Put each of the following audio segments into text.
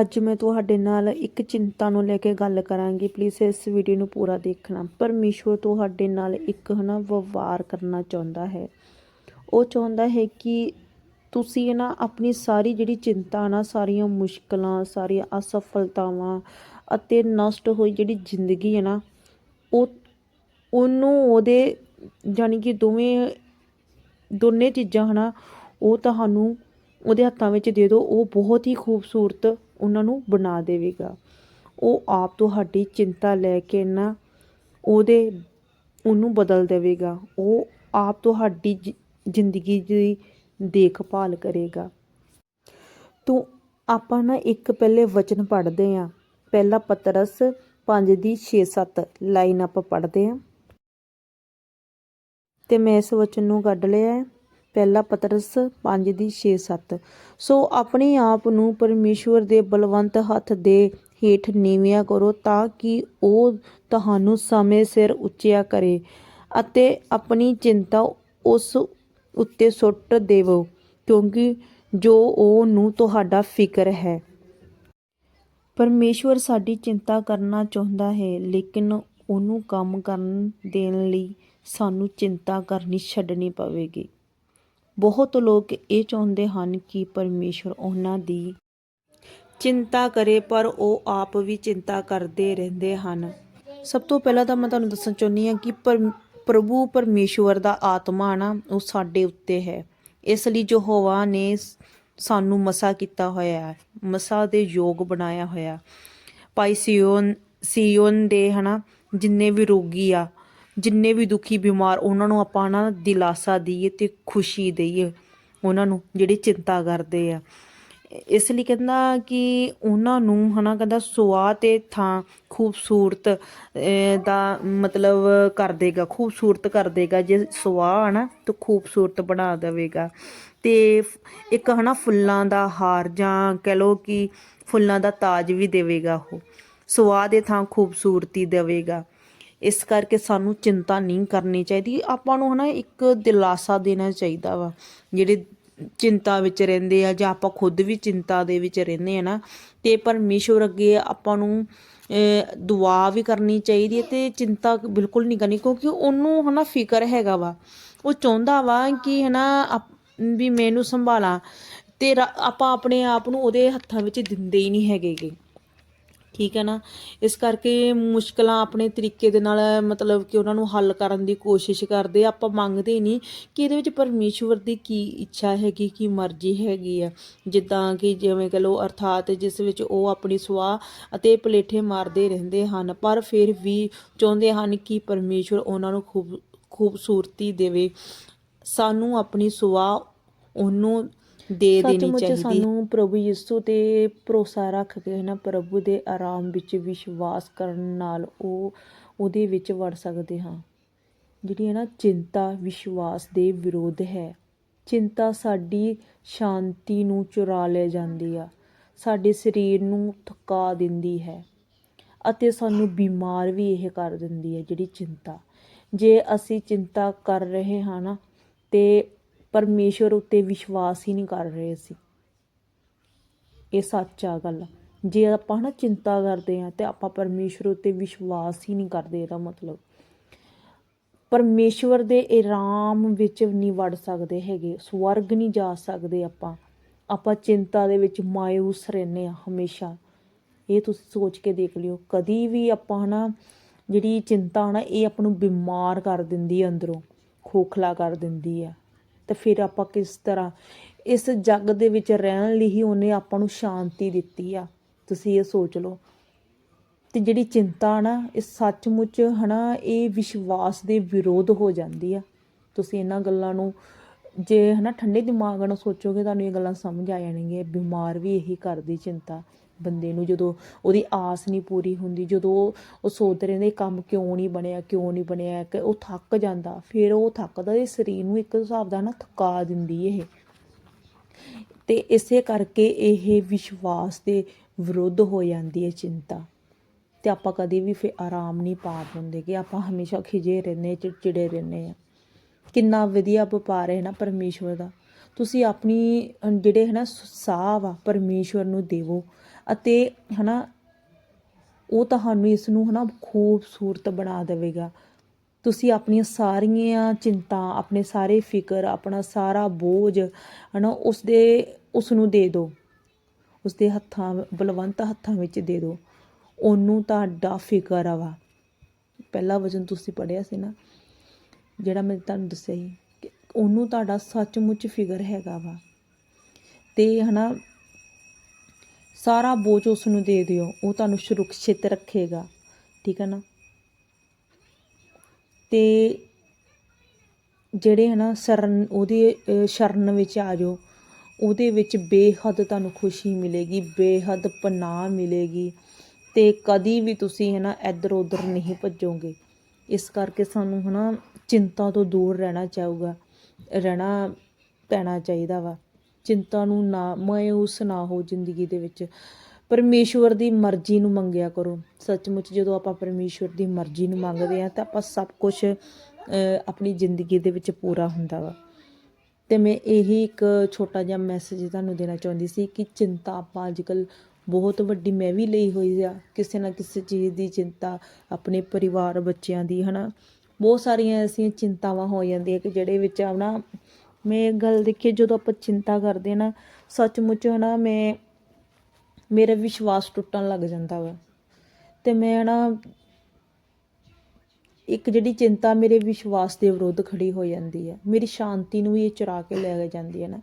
ਅੱਜ ਮੈਂ ਤੁਹਾਡੇ ਨਾਲ ਇੱਕ ਚਿੰਤਾ ਨੂੰ ਲੈ ਕੇ ਗੱਲ ਕਰਾਂਗੀ। ਪਲੀਜ਼ ਇਸ ਵੀਡੀਓ ਨੂੰ ਪੂਰਾ ਦੇਖਣਾ। ਪਰਮੇਸ਼ਵਰ ਤੁਹਾਡੇ ਨਾਲ ਇੱਕ ਹਨਾ ਵਿਵਹਾਰ ਕਰਨਾ ਚਾਹੁੰਦਾ ਹੈ। ਉਹ ਚਾਹੁੰਦਾ ਹੈ ਕਿ ਤੁਸੀਂ ਨਾ ਆਪਣੀ ਸਾਰੀ ਜਿਹੜੀ ਚਿੰਤਾ ਨਾ, ਸਾਰੀਆਂ ਮੁਸ਼ਕਲਾਂ, ਸਾਰੀਆਂ ਅਸਫਲਤਾਵਾਂ ਅਤੇ ਨਸ਼ਟ ਹੋਈ ਜਿਹੜੀ ਜ਼ਿੰਦਗੀ ਹੈ ਨਾ, ਉਹ ਉਹਨੂੰ, ਉਹਦੇ ਜਾਣੀ ਕਿ ਦੋਵੇਂ, ਦੋਨੇ ਚੀਜ਼ਾਂ ਹਨਾ, ਉਹ ਤੁਹਾਨੂੰ ਉਹਦੇ ਹੱਥਾਂ ਵਿੱਚ ਦੇ ਦਿਓ। ਉਹ ਬਹੁਤ ਹੀ ਖੂਬਸੂਰਤ ਉਹਨਾਂ ਨੂੰ ਬਣਾ ਦੇਵੇਗਾ। ਉਹ ਆਪ ਤੁਹਾਡੀ ਚਿੰਤਾ ਲੈ ਕੇ ਨਾ ਉਹਦੇ, ਉਹਨੂੰ ਬਦਲ ਦੇਵੇਗਾ। ਉਹ ਆਪ ਤੁਹਾਡੀ ਜ਼ਿੰਦਗੀ ਦੀ ਦੇਖਭਾਲ ਕਰੇਗਾ। ਤੂੰ ਆਪਾਂ ਨਾ ਇੱਕ ਪਹਿਲੇ ਵਚਨ ਪੜ੍ਹਦੇ ਆ। ਪਹਿਲਾ ਪਤਰਸ 5 ਦੀ 6-7 ਲਾਈਨ ਆਪਾਂ ਪੜ੍ਹਦੇ ਆ। ਤੇ ਮੈਂ ਇਸ ਵਚਨ ਨੂੰ ਕੱਢ ਲਿਆ ਹੈ। ਪਹਿਲਾ ਪਤਰਸ 5 ਦੀ 6-7 ਸੋ ਆਪਣੇ ਆਪ ਨੂੰ ਪਰਮੇਸ਼ਵਰ ਦੇ ਬਲਵੰਤ ਹੱਥ ਦੇ ਹੇਠ ਨੀਵਿਆਂ ਕਰੋ ਤਾਂ ਕਿ ਉਹ ਤੁਹਾਨੂੰ ਸਮੇਂ ਸਿਰ ਉੱਚਿਆ ਕਰੇ ਅਤੇ ਆਪਣੀ ਚਿੰਤਾ ਉਸ ਉੱਤੇ ਸੁੱਟ ਦੇਵੋ, ਕਿਉਂਕਿ ਜੋ ਉਹ ਨੂੰ ਤੁਹਾਡਾ ਫਿਕਰ ਹੈ। ਪਰਮੇਸ਼ਵਰ ਸਾਡੀ ਚਿੰਤਾ ਕਰਨਾ ਚਾਹੁੰਦਾ ਹੈ, ਲੇਕਿਨ ਉਹਨੂੰ ਕੰਮ ਕਰਨ ਦੇਣ ਲਈ ਸਾਨੂੰ ਚਿੰਤਾ ਕਰਨੀ ਛੱਡਣੀ ਪਵੇਗੀ। ਬਹੁਤ ਲੋਕ ਇਹ ਚਾਹੁੰਦੇ ਹਨ ਕਿ ਪਰਮੇਸ਼ਵਰ ਉਹਨਾਂ ਦੀ ਚਿੰਤਾ ਕਰੇ, ਪਰ ਉਹ ਆਪ ਵੀ ਚਿੰਤਾ ਕਰਦੇ ਰਹਿੰਦੇ ਹਨ। ਸਭ ਤੋਂ ਪਹਿਲਾਂ ਤਾਂ ਮੈਂ ਤੁਹਾਨੂੰ ਦੱਸਣਾ ਚਾਹੁੰਦੀ ਹਾਂ ਕਿ ਪਰ- ਪ੍ਰਭੂ ਪਰਮੇਸ਼ਵਰ ਦਾ ਆਤਮਾ ਨਾ, ਉਹ ਸਾਡੇ ਉੱਤੇ ਹੈ। ਇਸ ਲਈ ਜੋ ਹਵਾ ਨੇ ਸਾਨੂੰ ਮਸਾ ਕੀਤਾ ਹੋਇਆ ਹੈ। ਮਸਾ ਦੇ ਯੋਗ ਬਣਾਇਆ ਹੋਇਆ। ਭਾਈ ਸਿਯੋਨ ਸਿਯੋਨ ਦੇ ਹਨਾ, ਜਿੰਨੇ ਵੀ ਰੋਗੀ ਆ ਜਿੰਨੇ ਵੀ ਦੁਖੀ ਬਿਮਾਰ ਉਹਨਾਂ ਨੂੰ ਆਪਾਂ ਨਾ ਦਿਲਾਸਾ ਦਈਏ ਤੇ ਖੁਸ਼ੀ ਦਈਏ ਉਹਨਾਂ ਨੂੰ, ਜਿਹੜੇ ਚਿੰਤਾ ਕਰਦੇ ਆ। ਇਸ ਲਈ ਕਹਿੰਦਾ ਕਿ ਉਹਨਾਂ ਨੂੰ ਹਨਾ ਕਹਿੰਦਾ ਸੁਆਹ ਤੇ ਥਾਂ ਖੂਬਸੂਰਤ ਦਾ ਮਤਲਬ ਕਰ ਦੇਗਾ, ਖੂਬਸੂਰਤ ਕਰ ਦੇਗਾ। ਜੇ ਸੁਆਹ ਹਨਾ ਤਾਂ ਖੂਬਸੂਰਤ ਬਣਾ ਦੇਵੇਗਾ। ਤੇ ਫ- ਇੱਕ ਹਨਾ ਫੁੱਲਾਂ ਦਾ ਹਾਰ ਜਾਂ ਕਹਿ ਲੋ ਕਿ ਫੁੱਲਾਂ ਦਾ ਤਾਜ ਵੀ ਦੇਵੇਗਾ ਉਹ। ਸੁਆਹ ਦੇ ਥਾਂ ਖੂਬਸੂਰਤੀ ਦੇਵੇਗਾ। ਇਸ ਕਰਕੇ ਸਾਨੂੰ ਚਿੰਤਾ ਨਹੀਂ ਕਰਨੀ ਚਾਹੀਦੀ। ਆਪਾਂ ਨੂੰ ਹਨਾ ਇੱਕ ਦਿਲਾਸਾ ਦੇਣਾ ਚਾਹੀਦਾ ਵਾ, ਜਿਹੜੇ ਚਿੰਤਾ ਵਿੱਚ ਰਹਿੰਦੇ ਆ ਜਾਂ ਆਪਾਂ ਖੁਦ ਵੀ ਚਿੰਤਾ ਦੇ ਵਿੱਚ ਰਹਿੰਦੇ ਆ ਨਾ, ਤੇ ਪਰਮੇਸ਼ਵਰ ਅੱਗੇ ਆਪਾਂ ਨੂੰ ਦੁਆ ਵੀ ਕਰਨੀ ਚਾਹੀਦੀ ਹੈ ਤੇ ਚਿੰਤਾ ਬਿਲਕੁਲ ਨਹੀਂ ਕਰਨੀ, ਕਿਉਂਕਿ ਉਹਨੂੰ ਹਨਾ ਫਿਕਰ ਹੈਗਾ ਵਾ। ਉਹ ਚਾਹੁੰਦਾ ਵਾ ਕਿ ਹਨਾ ਆਪ- ਵੀ ਮੈਨੂੰ ਸੰਭਾਲਾਂ, ਤੇ ਆਪਾਂ ਆਪਣੇ ਆਪ ਨੂੰ ਉਹਦੇ ਹੱਥਾਂ ਵਿੱਚ ਦਿੰਦੇ ਹੀ ਨਹੀਂ ਹੈਗੇਗੇ ਠੀਕ ਹੈ ਨਾ? ਇਸ ਕਰਕੇ ਮੁਸ਼ਕਲਾਂ ਆਪਣੇ ਤਰੀਕੇ ਦੇ ਨਾਲ, ਮਤਲਬ ਕਿ ਉਹਨਾਂ ਨੂੰ ਹੱਲ ਕਰਨ ਦੀ ਕੋਸ਼ਿਸ਼ ਕਰਦੇ ਆਪਾਂ ਮੰਗਦੇ ਨਹੀਂ ਕਿ ਇਹਦੇ ਵਿੱਚ ਪਰਮੇਸ਼ਵਰ ਦੀ ਕੀ ਇੱਛਾ ਹੈਗੀ, ਕੀ ਮਰਜ਼ੀ ਹੈਗੀ ਆ। ਜਿੱਦਾਂ ਕਿ ਜਿਵੇਂ ਕਹ ਲਓ, ਅਰਥਾਤ ਜਿਸ ਵਿੱਚ ਉਹ ਆਪਣੀ ਸੁਆਹ ਅਤੇ ਪਲੇਠੇ ਮਾਰਦੇ ਰਹਿੰਦੇ ਹਨ, ਪਰ ਫਿਰ ਵੀ ਚਾਹੁੰਦੇ ਹਨ ਕਿ ਪਰਮੇਸ਼ਵਰ ਉਹਨਾਂ ਨੂੰ ਖੂਬ ਖੂਬਸੂਰਤੀ ਦੇਵੇ। ਸਾਨੂੰ ਆਪਣੀ ਸੁਆਹ ਉਹਨੂੰ ਦੇ ਦੇਣੀ ਸੱਚਮੁੱਚ ਚਾਹੀਦੀ। ਸਾਨੂੰ ਪ੍ਰਭੂ ਯਿਸੂ ਤੇ ਭਰੋਸਾ ਰੱਖ ਕੇ ਨਾ ਪ੍ਰਭੂ ਦੇ ਆਰਾਮ ਵਿੱਚ ਵਿਸ਼ਵਾਸ ਕਰਨ ਨਾਲ ਉਹ ਉਹਦੇ ਵਿੱਚ ਵੜ ਸਕਦੇ ਹਾਂ। ਜਿਹੜੀ ਹੈ ਨਾ ਚਿੰਤਾ ਵਿਸ਼ਵਾਸ ਦੇ ਵਿਰੋਧ ਹੈ। ਚਿੰਤਾ ਸਾਡੀ ਸ਼ਾਂਤੀ ਨੂੰ ਚੁਰਾ ਲੈ ਜਾਂਦੀ ਆ। ਸਾਡੇ ਸਰੀਰ ਨੂੰ ਥਕਾ ਦਿੰਦੀ ਹੈ ਅਤੇ ਸਾਨੂੰ ਬਿਮਾਰ ਵੀ ਇਹ ਕਰ ਦਿੰਦੀ ਹੈ ਜਿਹੜੀ ਚਿੰਤਾ। ਜੇ ਅਸੀਂ ਚਿੰਤਾ ਕਰ ਰਹੇ ਹਾਂ ਨਾ ਤੇ ਪਰਮੇਸ਼ਵਰ ਉੱਤੇ ਵਿਸ਼ਵਾਸ ਹੀ ਨਹੀਂ ਕਰ ਰਹੇ ਸੀ। ਇਹ ਸੱਚ ਆ ਗੱਲ। ਜੇ ਆਪਾਂ ਨਾ ਚਿੰਤਾ ਕਰਦੇ ਹਾਂ ਤੇ ਆਪਾਂ ਪਰਮੇਸ਼ਵਰ ਉੱਤੇ ਵਿਸ਼ਵਾਸ ਹੀ ਨਹੀਂ ਕਰਦੇ ਇਹਦਾ ਮਤਲਬ। ਪਰਮੇਸ਼ਵਰ ਦੇ ਆਰਾਮ ਵਿੱਚ ਨਹੀਂ ਵੜ ਸਕਦੇ ਹੈਗੇ, ਸਵਰਗ ਨਹੀਂ ਜਾ ਸਕਦੇ ਆਪਾਂ। ਆਪਾਂ ਚਿੰਤਾ ਦੇ ਵਿੱਚ ਮਾਇੂਸ ਰਹਿੰਦੇ ਆ ਹਮੇਸ਼ਾ। ਇਹ ਤੁਸੀਂ ਸੋਚ ਕੇ ਦੇਖ ਲਿਓ। ਕਦੀ ਵੀ ਆਪਾਂ ਨਾ ਜਿਹੜੀ ਚਿੰਤਾ ਨਾ, ਇਹ ਆਪਾਂ ਨੂੰ ਬਿਮਾਰ ਕਰ ਦਿੰਦੀ ਹੈ ਅੰਦਰੋਂ, ਖੋਖਲਾ ਕਰ ਦਿੰਦੀ ਹੈ। ਤੇ ਫਿਰ ਆਪਾਂ ਕਿਸ ਤਰ੍ਹਾਂ ਇਸ ਜੱਗ ਦੇ ਵਿੱਚ ਰਹਿਣ ਲਈ ਹੀ ਉਹਨੇ ਆਪਾਂ ਨੂੰ ਸ਼ਾਂਤੀ ਦਿੱਤੀ ਆ। ਤੁਸੀਂ ਇਹ ਸੋਚ ਲਓ। ਤੇ ਜਿਹੜੀ ਚਿੰਤਾ ਨਾ, ਇਹ ਸੱਚਮੁੱਚ ਹਨਾ, ਇਹ ਵਿਸ਼ਵਾਸ ਦੇ ਵਿਰੋਧ ਹੋ ਜਾਂਦੀ ਆ। ਤੁਸੀਂ ਇਹਨਾਂ ਗੱਲਾਂ ਨੂੰ ਜੇ ਹਨਾ, ਠੰਡੇ ਦਿਮਾਗ ਨਾਲ ਸੋਚੋਗੇ, ਤੁਹਾਨੂੰ ਇਹ ਗੱਲਾਂ ਸਮਝ ਆ ਜਾਣਗੀਆਂ। ਬਿਮਾਰ ਵੀ ਇਹੀ ਕਰਦੀ ਚਿੰਤਾ। ਬੰਦੇ ਨੂੰ, ਜਦੋਂ ਉਹਦੀ ਆਸ ਨਹੀਂ ਪੂਰੀ ਹੁੰਦੀ, ਜਦੋਂ ਉਹ- ਉਹ ਸੋਚਦੇ ਰਹਿੰਦੇ ਕੰਮ ਕਿਉਂ ਨਹੀਂ ਬਣਿਆ, ਕਿਉਂ ਨਹੀਂ ਬਣਿਆ, ਕਿ ਉਹ ਥੱਕ ਜਾਂਦਾ, ਫਿਰ ਉਹ ਥੱਕਦਾ ਇਹ ਸਰੀਰ ਨੂੰ ਇੱਕ ਹਿਸਾਬ ਦਾ ਨਾ ਥਕਾ ਦਿੰਦੀ ਇਹ। ਤੇ ਇਸੇ ਕਰਕੇ ਇਹ ਵਿਸ਼ਵਾਸ ਦੇ ਵਿਰੁੱਧ ਹੋ ਜਾਂਦੀ ਹੈ ਚਿੰਤਾ। ਤੇ ਆਪਾਂ ਕਦੇ ਵੀ ਫਿਰ ਆਰਾਮ ਨਹੀਂ ਪਾ ਪਾਉਂਦੇ ਕਿ ਆਪਾਂ ਹਮੇਸ਼ਾ ਖਿਜੇ ਰਹਿੰਦੇ, ਚਿੜਚਿੜੇ ਰਹਿੰਦੇ ਆ ਕਿੰਨਾ ਵਧੀਆ ਵਪਾਰ ਹੈ ਨਾ ਪਰਮੇਸ਼ਵਰ ਦਾ। ਤੁਸੀਂ ਆਪਣੀ ਜਿਹੜੇ ਹੈ ਨਾ ਸਾਹ ਵਾ, ਪਰਮੇਸ਼ਵਰ ਨੂੰ ਦੇਵੋ। ਅਤੇ ਹੈ ਨਾ ਉਹ ਤੁਹਾਨੂੰ ਇਸ ਨੂੰ ਹੈ ਨਾ ਖੂਬਸੂਰਤ ਬਣਾ ਦੇਵੇਗਾ। ਤੁਸੀਂ ਆਪਣੀਆਂ ਸਾਰੀਆਂ ਚਿੰਤਾ, ਆਪਣੇ ਸਾਰੇ ਫਿਕਰ, ਆਪਣਾ ਸਾਰਾ ਬੋਝ ਹਨਾ ਉਸ ਦੇ ਉਸ ਨੂੰ ਦੇ ਦਿਓ। ਉਸ ਦੇ ਹੱਥਾਂ, ਬਲਵੰਤ ਹੱਥਾਂ ਵਿੱਚ ਦੇ ਦਿਓ। ਉਹਨੂੰ ਤੁਹਾਡਾ ਫਿਕਰ ਆ ਵਾ। ਪਹਿਲਾ ਵਚਨ ਤੁਸੀਂ ਪੜਿਆ ਸੀ ਨਾ, ਜਿਹੜਾ ਮੈਂ ਤੁਹਾਨੂੰ ਦੱਸਿਆ ਸੀ ਕਿ ਉਹਨੂੰ ਤੁਹਾਡਾ ਸੱਚਮੁੱਚ ਫਿਕਰ ਹੈਗਾ ਵਾ। ਤੇ ਹਨਾ ਸਾਰਾ ਬੋਝ ਉਸ ਨੂੰ ਦੇ ਦਿਓ, ਉਹ ਤੁਹਾਨੂੰ ਸੁਰੱਖਿਅਤ ਰੱਖੇਗਾ। ਠੀਕ ਹੈ ਨਾ? ਤੇ ਜਿਹੜੇ ਹਨਾ ਸ਼ਰਨ, ਉਹਦੇ ਸ਼ਰਨ ਵਿੱਚ ਆ ਜਾਓ, ਉਹਦੇ ਵਿੱਚ ਬੇਹੱਦ ਤੁਹਾਨੂੰ ਖੁਸ਼ੀ ਮਿਲੇਗੀ, ਬੇਹੱਦ ਪਨਾਹ ਮਿਲੇਗੀ ਤੇ ਕਦੀ ਵੀ ਤੁਸੀਂ ਹਨਾ ਇੱਧਰ ਉੱਧਰ ਨਹੀਂ ਭੱਜੋਗੇ। ਇਸ ਕਰਕੇ ਸਾਨੂੰ ਹਨਾ ਚਿੰਤਾ ਤੋਂ ਦੂਰ ਰਹਿਣਾ ਚਾਹੂਗਾ ਰਹਿਣਾ ਪੈਣਾ ਚਾਹੀਦਾ ਵਾ। ਚਿੰਤਾ ਨੂੰ ਨਾ, ਮਾਯੂਸ ਨਾ ਹੋ ਜ਼ਿੰਦਗੀ ਦੇ ਵਿੱਚ। ਪਰਮੇਸ਼ਵਰ ਦੀ ਮਰਜ਼ੀ ਨੂੰ ਮੰਗਿਆ ਕਰੋ। ਸੱਚਮੁੱਚ ਜਦੋਂ ਆਪਾਂ ਪਰਮੇਸ਼ਵਰ ਦੀ ਮਰਜ਼ੀ ਨੂੰ ਮੰਗਦੇ ਆ ਤਾਂ ਆਪਾਂ ਸਭ ਕੁਝ ਆਪਣੀ ਜ਼ਿੰਦਗੀ ਦੇ ਵਿੱਚ ਪੂਰਾ ਹੁੰਦਾ ਵਾ। ਤੇ ਮੈਂ ਇਹੀ ਇੱਕ ਛੋਟਾ ਜਿਹਾ ਮੈਸੇਜ ਤੁਹਾਨੂੰ ਦੇਣਾ ਚਾਹੁੰਦੀ ਸੀ ਕਿ ਚਿੰਤਾ ਆਪਾਂ ਅੱਜ ਕੱਲ ਬਹੁਤ ਵੱਡੀ, ਮੈਂ ਵੀ ਲਈ ਹੋਈ ਆ। ਕਿਸੇ ਨਾ ਕਿਸੇ ਚੀਜ਼ ਦੀ ਚਿੰਤਾ ਆਪਣੇ ਪਰਿਵਾਰ, ਬੱਚਿਆਂ ਦੀ, ਹਨਾ। ਬਹੁਤ ਸਾਰੀਆਂ ਐਸੀਆਂ ਚਿੰਤਾਵਾਂ ਹੋ ਜਾਂਦੀਆਂ ਕਿ ਜਿਹੜੇ ਵਿੱਚ ਆਪਣਾ ਮੈਂ ਇੱਕ ਗੱਲ ਦੇਖੀ, ਜਦੋਂ ਆਪਾਂ ਚਿੰਤਾ ਕਰਦੇ ਨਾ, ਸੱਚਮੁੱਚ ਹਨਾ, ਮੈਂ, ਮੇਰਾ ਵਿਸ਼ਵਾਸ ਟੁੱਟਣ ਲੱਗ ਜਾਂਦਾ ਵਾ। ਤੇ ਮੈਂ ਨਾ ਇੱਕ ਜਿਹੜੀ ਚਿੰਤਾ ਮੇਰੇ ਵਿਸ਼ਵਾਸ ਦੇ ਵਿਰੁੱਧ ਖੜੀ ਹੋ ਜਾਂਦੀ ਹੈ ਮੇਰੀ ਸ਼ਾਂਤੀ ਨੂੰ ਵੀ ਇਹ ਚੁਰਾ ਕੇ ਲੈ ਜਾਂਦੀ ਹੈ ਨਾ।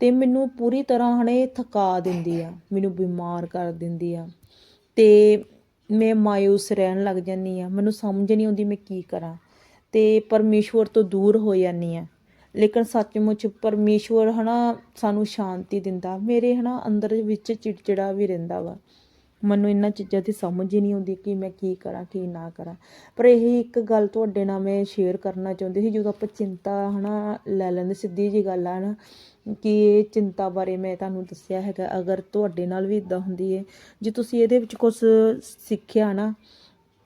ਤੇ ਮੈਨੂੰ ਪੂਰੀ ਤਰ੍ਹਾਂ ਹਣੇ ਇਹ ਥਕਾ ਦਿੰਦੀ ਆ, ਮੈਨੂੰ ਬਿਮਾਰ ਕਰ ਦਿੰਦੀ ਆ। ਤੇ ਮੈਂ ਮਾਇੂਸ ਰਹਿਣ ਲੱਗ ਜਾਂਦੀ ਆ। ਮੈਨੂੰ ਸਮਝ ਨਹੀਂ ਆਉਂਦੀ ਮੈਂ ਕੀ ਕਰਾਂ। ਤੇ ਪਰਮੇਸ਼ਵਰ ਤੋਂ ਦੂਰ ਹੋ ਜਾਂਦੀ ਆ। ਲੇਕਿਨ ਸੱਚਮੁੱਚ ਪਰਮੇਸ਼ਵਰ ਨਾ ਸਾਨੂੰ ਸ਼ਾਂਤੀ ਦਿੰਦਾ, ਮੇਰੇ ਹੈ ਨਾ ਅੰਦਰ ਵਿੱਚ ਚਿੜਚਿੜਾ ਵੀ ਰਹਿੰਦਾ ਵਾ। ਮੈਨੂੰ ਇਹਨਾਂ ਚੀਜ਼ਾਂ ਦੀ ਸਮਝ ਹੀ ਨਹੀਂ ਆਉਂਦੀ ਕਿ ਮੈਂ ਕੀ ਕਰਾਂ, ਕੀ ਨਾ ਕਰਾਂ। ਪਰ ਇਹ ਇੱਕ ਗੱਲ ਤੁਹਾਡੇ ਨਾਲ ਮੈਂ ਸ਼ੇਅਰ ਕਰਨਾ ਚਾਹੁੰਦੀ ਸੀ, ਜਦੋਂ ਆਪਾਂ ਚਿੰਤਾ ਹਨਾ ਲੈ ਲੈਂਦੇ, ਸਿੱਧੀ ਜੀ ਗੱਲ ਆ ਨਾ, ਕਿ ਇਹ ਚਿੰਤਾ ਬਾਰੇ ਮੈਂ ਤੁਹਾਨੂੰ ਦੱਸਿਆ ਹੈਗਾ, ਅਗਰ ਤੁਹਾਡੇ ਨਾਲ ਵੀ ਇਦਾਂ ਹੁੰਦੀ ਹੈ ਜੇ ਤੁਸੀਂ ਇਹਦੇ ਵਿੱਚ ਕੁਝ ਸਿੱਖਿਆ ਨਾ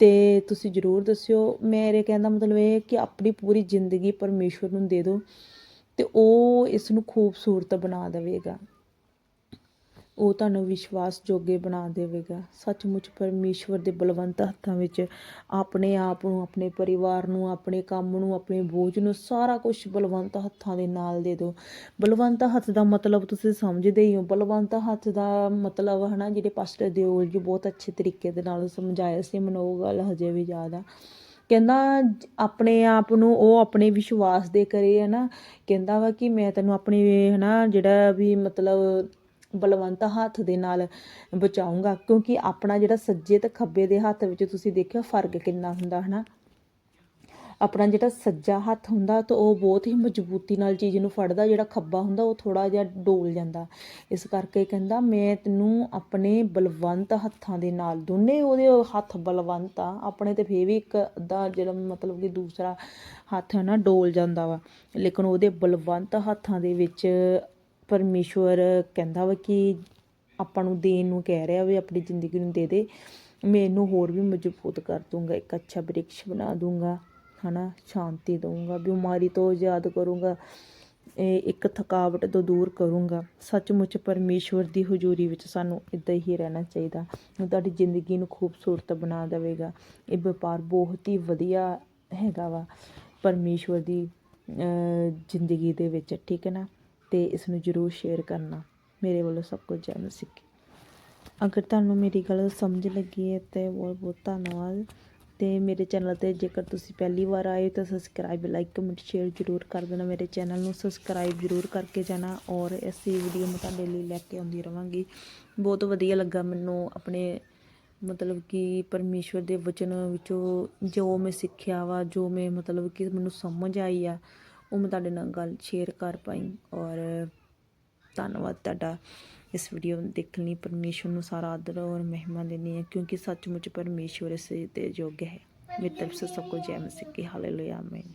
ਅਤੇ ਤੁਸੀਂ ਜ਼ਰੂਰ ਦੱਸਿਓ। ਮੇਰੇ ਕਹਿਣ ਦਾ ਮਤਲਬ ਇਹ ਹੈ ਕਿ ਆਪਣੀ ਪੂਰੀ ਜ਼ਿੰਦਗੀ ਪਰਮੇਸ਼ਵਰ ਨੂੰ ਦੇ ਦਿਓ ਅਤੇ ਉਹ ਇਸ ਨੂੰ ਖੂਬਸੂਰਤ ਬਣਾ ਦੇਵੇਗਾ। ਉਹ ਤੁਹਾਨੂੰ ਵਿਸ਼ਵਾਸ ਜੋਗੇ ਬਣਾ ਦੇਵੇਗਾ। ਸੱਚਮੁੱਚ ਪਰਮੇਸ਼ਵਰ ਦੇ ਬਲਵੰਤ ਹੱਥਾਂ ਵਿੱਚ ਆਪਣੇ ਆਪ ਨੂੰ, ਆਪਣੇ ਪਰਿਵਾਰ ਨੂੰ, ਆਪਣੇ ਕੰਮ ਨੂੰ, ਆਪਣੇ ਬੋਝ ਨੂੰ ਸਾਰਾ ਕੁਝ ਬਲਵੰਤ ਹੱਥਾਂ ਦੇ ਨਾਲ ਦੇ ਦਿਓ। ਬਲਵੰਤ ਹੱਥ ਦਾ ਮਤਲਬ ਤੁਸੀਂ ਸਮਝਦੇ ਹੀ ਹੋ। ਬਲਵੰਤ ਹੱਥ ਦਾ ਮਤਲਬ ਹਨਾ, ਜਿਹੜੇ ਪਾਸਟਰ ਦਿਓਲ ਜੀ ਬਹੁਤ ਅੱਛੇ ਤਰੀਕੇ ਦੇ ਨਾਲ ਸਮਝਾਇਆ ਸੀ, ਮੈਨੂੰ ਉਹ ਗੱਲ ਹਜੇ ਵੀ ਯਾਦ ਆ। ਕਹਿੰਦਾ, ਆਪਣੇ ਆਪ ਨੂੰ ਉਹ ਆਪਣੇ ਵਿਸ਼ਵਾਸ ਦੇ ਕਰੇ ਹੈ ਨਾ ਕਹਿੰਦਾ ਵਾ ਕਿ ਮੈਂ ਤੈਨੂੰ ਆਪਣੇ ਹੈ ਨਾ ਜਿਹੜਾ ਵੀ ਮਤਲਬ ਬਲਵੰਤ ਹੱਥ ਦੇ ਨਾਲ ਬਚਾਉਂਗਾ, ਕਿਉਂਕਿ ਆਪਣਾ ਜਿਹੜਾ ਸੱਜੇ ਤੇ ਖੱਬੇ ਦੇ ਹੱਥ ਵਿੱਚ ਤੁਸੀਂ ਦੇਖਿਓ ਫ਼ਰਕ ਕਿੰਨਾ ਹੁੰਦਾ, ਹਨਾ? ਆਪਣਾ ਜਿਹੜਾ ਸੱਜਾ ਹੱਥ ਹੁੰਦਾ ਤਾਂ ਉਹ ਬਹੁਤ ਹੀ ਮਜ਼ਬੂਤੀ ਨਾਲ ਚੀਜ਼ ਨੂੰ ਫੜਦਾ, ਜਿਹੜਾ ਖੱਬਾ ਹੁੰਦਾ ਉਹ ਥੋੜਾ ਜਿਹਾ ਡੋਲ ਜਾਂਦਾ। ਇਸ ਕਰਕੇ ਕਹਿੰਦਾ, ਮੈਂ ਤੈਨੂੰ ਆਪਣੇ ਬਲਵੰਤ ਹੱਥਾਂ ਦੇ ਨਾਲ, ਦੋਨੇ ਉਹਦੇ ਹੱਥ ਬਲਵੰਤ ਆ, ਆਪਣੇ ਤੇ ਫੇਰ ਵੀ ਇੱਕ ਅੱਧਾ ਜਿਹੜਾ ਮਤਲਬ ਕਿ ਦੂਸਰਾ ਹੱਥ ਹੈ ਨਾ, ਡੋਲ ਜਾਂਦਾ ਵਾ। ਲੇਕਿਨ ਉਹਦੇ ਬਲਵੰਤ ਹੱਥਾਂ ਦੇ ਵਿੱਚ ਪਰਮੇਸ਼ਵਰ ਕਹਿੰਦਾ ਵਾ ਕਿ ਆਪਾਂ ਨੂੰ ਦੇਣ ਨੂੰ ਕਹਿ ਰਿਹਾ ਵੀ ਆਪਣੀ ਜ਼ਿੰਦਗੀ ਨੂੰ ਦੇ ਦੇ। ਮੈਂ ਇਹਨੂੰ ਹੋਰ ਵੀ ਮਜ਼ਬੂਤ ਕਰ ਦੂੰਗਾ, ਇੱਕ ਅੱਛਾ ਬ੍ਰਿਕਸ਼ ਬਣਾ ਦੂੰਗਾ, ਹਨਾ, ਸ਼ਾਂਤੀ ਦਊਂਗਾ, ਬਿਮਾਰੀ ਤੋਂ ਆਜ਼ਾਦ ਕਰੂੰਗਾ, ਇਹ ਇੱਕ ਥਕਾਵਟ ਤੋਂ ਦੂਰ ਕਰੂੰਗਾ। ਸੱਚਮੁੱਚ ਪਰਮੇਸ਼ਵਰ ਦੀ ਹਜ਼ੂਰੀ ਵਿੱਚ ਸਾਨੂੰ ਇਦਾਂ ਹੀ ਰਹਿਣਾ ਚਾਹੀਦਾ। ਤੁਹਾਡੀ ਜ਼ਿੰਦਗੀ ਨੂੰ ਖੂਬਸੂਰਤ ਬਣਾ ਦੇਵੇਗਾ। ਇਹ ਵਪਾਰ ਬਹੁਤ ਹੀ ਵਧੀਆ ਹੈਗਾ ਵਾ। ਪਰਮੇਸ਼ਵਰ ਦੀ ਜ਼ਿੰਦਗੀ ਦੇ ਵਿੱਚ, ਠੀਕ ਹੈ ਨਾ? ਤੇ ਇਸ ਨੂੰ ਜ਼ਰੂਰ ਸ਼ੇਅਰ ਕਰਨਾ। ਮੇਰੇ ਵੱਲੋਂ ਸਭ ਕੁਝ ਜੈ ਸਿੱਖੀ ਅਗਰ ਤੁਹਾਨੂੰ ਮੇਰੀ ਗੱਲ ਸਮਝ ਲੱਗੀ ਹੈ ਤੇ ਬਹੁਤ ਬਹੁਤ ਧੰਨਵਾਦ। ਤੇ ਮੇਰੇ ਚੈਨਲ ਤੇ ਜੇਕਰ ਤੁਸੀਂ ਪਹਿਲੀ ਵਾਰ ਆਏ ਤਾਂ ਸਬਸਕ੍ਰਾਈਬ ਲਾਈਕ ਕਮੈਂਟ ਸ਼ੇਅਰ ਜ਼ਰੂਰ ਕਰ ਦੇਣਾ। ਮੇਰੇ ਚੈਨਲ ਨੂੰ ਸਬਸਕ੍ਰਾਈਬ ਜ਼ਰੂਰ ਕਰਕੇ ਜਾਣਾ ਔਰ ਐਸੀ ਵੀਡੀਓ ਮੈਂ ਤੁਹਾਡੇ ਲਈ ਲੈ ਕੇ ਆਉਂਦੀ ਰਵਾਂਗੀ। ਬਹੁਤ ਵਧੀਆ ਲੱਗਾ ਮੈਨੂੰ ਆਪਣੇ ਮਤਲਬ ਕਿ ਪਰਮੇਸ਼ਵਰ ਦੇ ਵਚਨ ਵਿੱਚੋਂ ਜੋ ਮੈਂ ਸਿੱਖਿਆ ਵਾ, ਜੋ ਮੈਂ ਮਤਲਬ ਕਿ ਮੈਨੂੰ ਸਮਝ ਆਈ ਆ ਉਹ ਮੈਂ ਤੁਹਾਡੇ ਨਾਲ ਗੱਲ ਸ਼ੇਅਰ ਕਰ ਪਾਈ ਔਰ ਧੰਨਵਾਦ ਤੁਹਾਡਾ ਇਸ ਵੀਡੀਓ ਨੂੰ ਦੇਖਣ ਲਈ। ਪਰਮੇਸ਼ਵਰ ਨੂੰ ਸਾਰਾ ਆਦਰ ਔਰ ਮਹਿਮਾ ਦੇਣੀ ਹੈ ਕਿਉਂਕਿ ਸੱਚਮੁੱਚ ਪਰਮੇਸ਼ਵਰ ਇਸ ਦੇ ਯੋਗ ਹੈ। ਮੇਰੀ ਤਰਫ ਸੇ ਸਭ ਕੁਝ ਜੈ ਮਸੀਹ ਕੀ। ਹਾਲੇਲੂਇਆ ਆਮੀਨ